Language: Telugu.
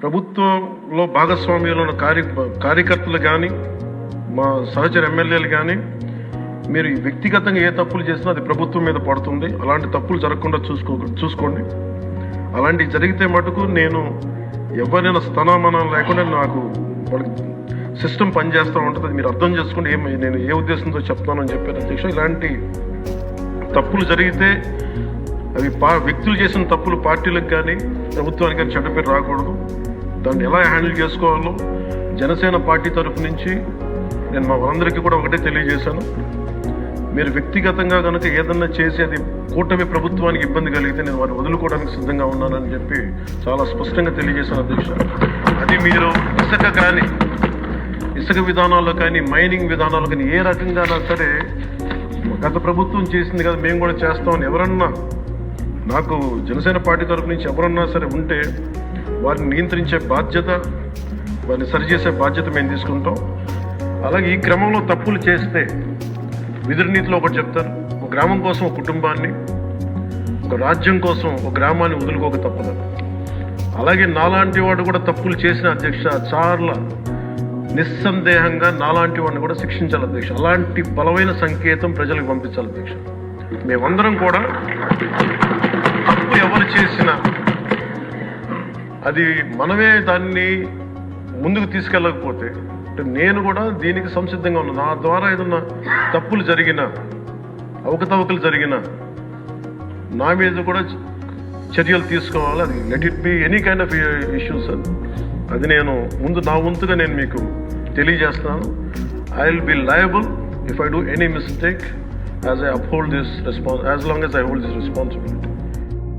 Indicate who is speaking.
Speaker 1: ప్రభుత్వంలో భాగస్వామ్యంలో ఉన్న కార్య కార్యకర్తలు కానీ మా సహచర ఎమ్మెల్యేలు కానీ మీరు వ్యక్తిగతంగా ఏ తప్పులు చేసినా అది ప్రభుత్వం మీద పడుతుంది. అలాంటి తప్పులు జరగకుండా చూసుకో చూసుకోండి. అలాంటివి జరిగితే మటుకు నేను ఎవరైనా స్థనామనం లేకుండా నాకు వాళ్ళకి సిస్టమ్ పనిచేస్తూ ఉంటుంది. మీరు అర్థం చేసుకోండి ఏమి నేను ఏ ఉద్దేశంతో చెప్తానని చెప్పాను అధ్యక్ష. ఇలాంటి తప్పులు జరిగితే అవి పా వ్యక్తులు చేసిన తప్పులు పార్టీలకు కానీ ప్రభుత్వానికి కానీ చెడ్డ పేరు రాకూడదు. దాన్ని ఎలా హ్యాండిల్ చేసుకోవాలో జనసేన పార్టీ తరఫు నుంచి నేను మా వారందరికీ కూడా ఒకటే తెలియజేశాను. మీరు వ్యక్తిగతంగా కనుక ఏదన్నా చేసి అది కూటమి ప్రభుత్వానికి ఇబ్బంది కలిగితే నేను వారిని వదులుకోవడానికి సిద్ధంగా ఉన్నానని చెప్పి చాలా స్పష్టంగా తెలియజేశాను అధ్యక్ష. అది మీరు ఇసుక కానీ ఇసుక విధానాల్లో కానీ మైనింగ్ విధానాల్లో కానీ ఏ రకంగా సరే గత ప్రభుత్వం చేసింది కదా మేము కూడా చేస్తామని ఎవరన్నా నాకు జనసేన పార్టీ తరపు నుంచి ఎవరన్నా సరే ఉంటే వారిని నియంత్రించే బాధ్యత వారిని సరిచేసే బాధ్యత మేము తీసుకుంటాం. అలాగే ఈ క్రమంలో తప్పులు చేస్తే విధుల నీతిలో ఒకటి చెప్తారు ఒక గ్రామం కోసం ఒక కుటుంబాన్ని ఒక రాజ్యం కోసం ఒక గ్రామాన్ని వదులుకోక తప్పదు. అలాగే నాలాంటి వాడు కూడా తప్పులు చేసిన అధ్యక్ష చాలా నిస్సందేహంగా నాలాంటి వాడిని కూడా శిక్షించాలి అధ్యక్ష. అలాంటి బలమైన సంకేతం ప్రజలకు పంపించాలి అధ్యక్ష. మేమందరం కూడా తప్పు ఎవరు చేసినా అది మనమే దాన్ని ముందుకు తీసుకెళ్ళకపోతే అంటే నేను కూడా దీనికి సంసిద్ధంగా ఉన్నాను. నా ద్వారా ఏదన్నా తప్పులు జరిగిన అవకతవకలు జరిగిన నా మీద కూడా చర్యలు తీసుకోవాలి. అది let it be any kind of issues అది నేను ముందు నా వంతుగా నేను మీకు తెలియజేస్తున్నాను. I will be liable if I do any mistake as I uphold this respons- as long as I hold this responsibility.